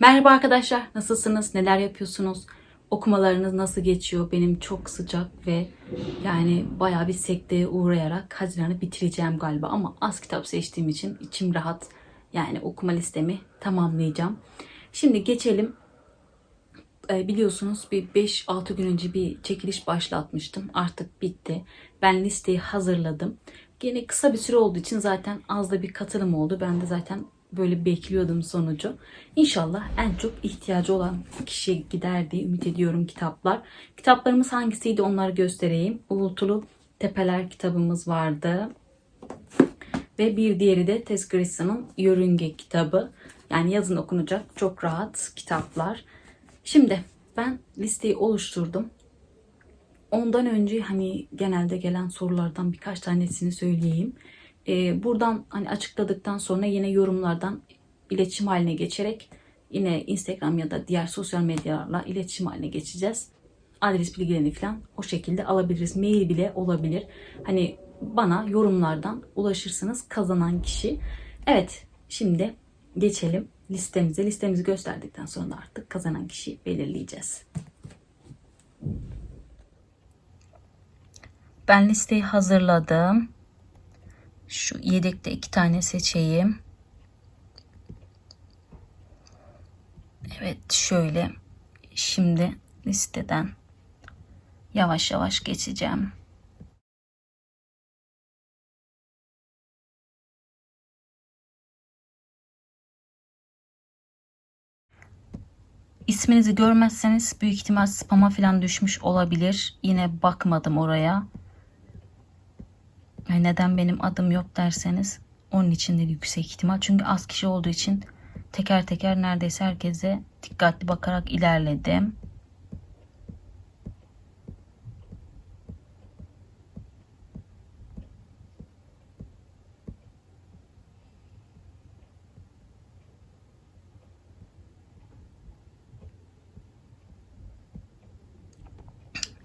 Merhaba arkadaşlar, nasılsınız? Neler yapıyorsunuz? Okumalarınız nasıl geçiyor? Benim çok sıcak ve yani bayağı bir sekteye uğrayarak Haziran'ı bitireceğim galiba ama az kitap seçtiğim için içim rahat. Yani okuma listemi tamamlayacağım. Şimdi geçelim. Ee, biliyorsunuz bir 5-6 gün önce bir çekiliş başlatmıştım. Artık bitti. Ben listeyi hazırladım. Gene kısa bir süre olduğu için zaten az da bir katılım oldu. Ben de zaten böyle bekliyordum sonucu. İnşallah en çok ihtiyacı olan kişiye gider diye ümit ediyorum kitaplar. Kitaplarımız hangisiydi onları göstereyim. Uğultulu Tepeler kitabımız vardı. Ve bir diğeri de Tess Yörünge kitabı. Yani yazın okunacak çok rahat kitaplar. Şimdi ben listeyi oluşturdum. Ondan önce hani genelde gelen sorulardan birkaç tanesini söyleyeyim. Ee, buradan hani açıkladıktan sonra yine yorumlardan iletişim haline geçerek yine Instagram ya da diğer sosyal medyalarla iletişim haline geçeceğiz. Adres bilgilerini falan o şekilde alabiliriz. Mail bile olabilir. Hani bana yorumlardan ulaşırsınız kazanan kişi. Evet şimdi geçelim listemize. Listemizi gösterdikten sonra artık kazanan kişiyi belirleyeceğiz. Ben listeyi hazırladım. Şu yedekte iki tane seçeyim. Evet şöyle. Şimdi listeden yavaş yavaş geçeceğim. İsminizi görmezseniz büyük ihtimal spama falan düşmüş olabilir. Yine bakmadım oraya. Yani neden benim adım yok derseniz onun için de yüksek ihtimal. Çünkü az kişi olduğu için teker teker neredeyse herkese dikkatli bakarak ilerledim.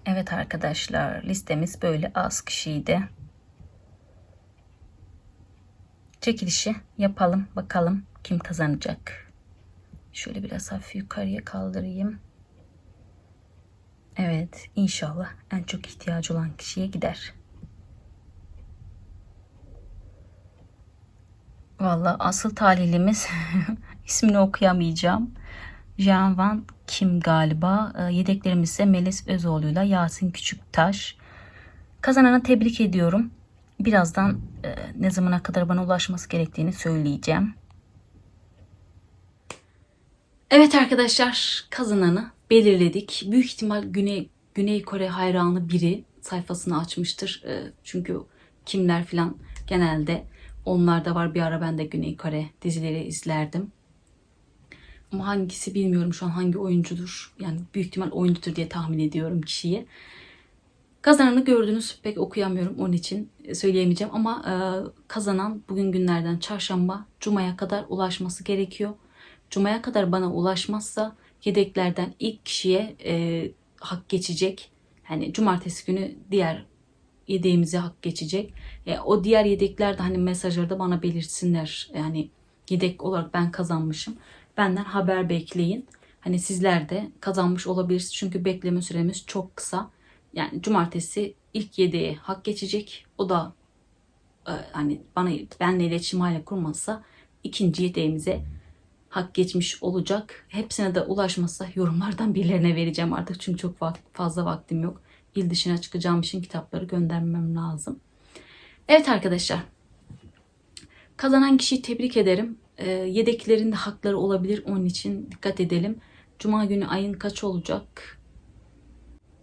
Evet arkadaşlar listemiz böyle az kişiydi. Çekilişi yapalım bakalım kim kazanacak. Şöyle biraz hafif yukarıya kaldırayım. Evet inşallah en çok ihtiyacı olan kişiye gider. Valla asıl talihlimiz ismini okuyamayacağım. Jean Van Kim galiba. Ee, Yedeklerimiz ise Melis Özoğlu'yla Yasin Küçüktaş. Kazananı tebrik ediyorum. Birazdan e, ne zamana kadar bana ulaşması gerektiğini söyleyeceğim. Evet arkadaşlar kazananı belirledik. Büyük ihtimal Güney, Güney Kore hayranı biri sayfasını açmıştır. E, çünkü kimler falan genelde onlar da var. Bir ara ben de Güney Kore dizileri izlerdim. Ama hangisi bilmiyorum şu an hangi oyuncudur. Yani büyük ihtimal oyuncudur diye tahmin ediyorum kişiyi. Kazananı gördünüz pek okuyamıyorum onun için söyleyemeyeceğim ama e, kazanan bugün günlerden çarşamba cumaya kadar ulaşması gerekiyor. Cumaya kadar bana ulaşmazsa yedeklerden ilk kişiye e, hak geçecek. Yani cumartesi günü diğer yedeğimize hak geçecek. E, o diğer yedekler de hani mesajlarda bana belirtsinler. Yani yedek olarak ben kazanmışım. Benden haber bekleyin. Hani sizler de kazanmış olabilirsiniz. Çünkü bekleme süremiz çok kısa. Yani cumartesi ilk yedeğe hak geçecek. O da e, hani bana benle iletişim hale kurmazsa ikinci yedeğimize hak geçmiş olacak. Hepsine de ulaşmazsa yorumlardan birilerine vereceğim artık. Çünkü çok fazla vaktim yok. İl dışına çıkacağım için kitapları göndermem lazım. Evet arkadaşlar. Kazanan kişiyi tebrik ederim. E, yedeklerin de hakları olabilir. Onun için dikkat edelim. Cuma günü ayın kaç olacak?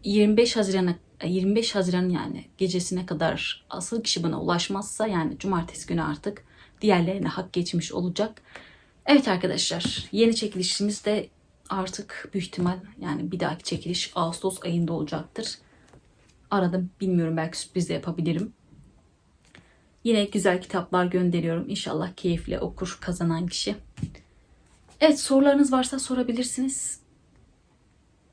25 Haziran'a 25 Haziran yani gecesine kadar asıl kişi bana ulaşmazsa yani cumartesi günü artık diğerlerine hak geçmiş olacak. Evet arkadaşlar yeni çekilişimiz de artık büyük ihtimal yani bir dahaki çekiliş Ağustos ayında olacaktır. Arada bilmiyorum belki sürpriz de yapabilirim. Yine güzel kitaplar gönderiyorum. İnşallah keyifle okur kazanan kişi. Evet sorularınız varsa sorabilirsiniz.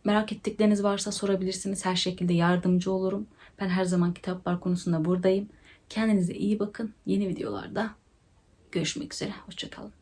Merak ettikleriniz varsa sorabilirsiniz. Her şekilde yardımcı olurum. Ben her zaman kitaplar konusunda buradayım. Kendinize iyi bakın. Yeni videolarda görüşmek üzere. Hoşçakalın.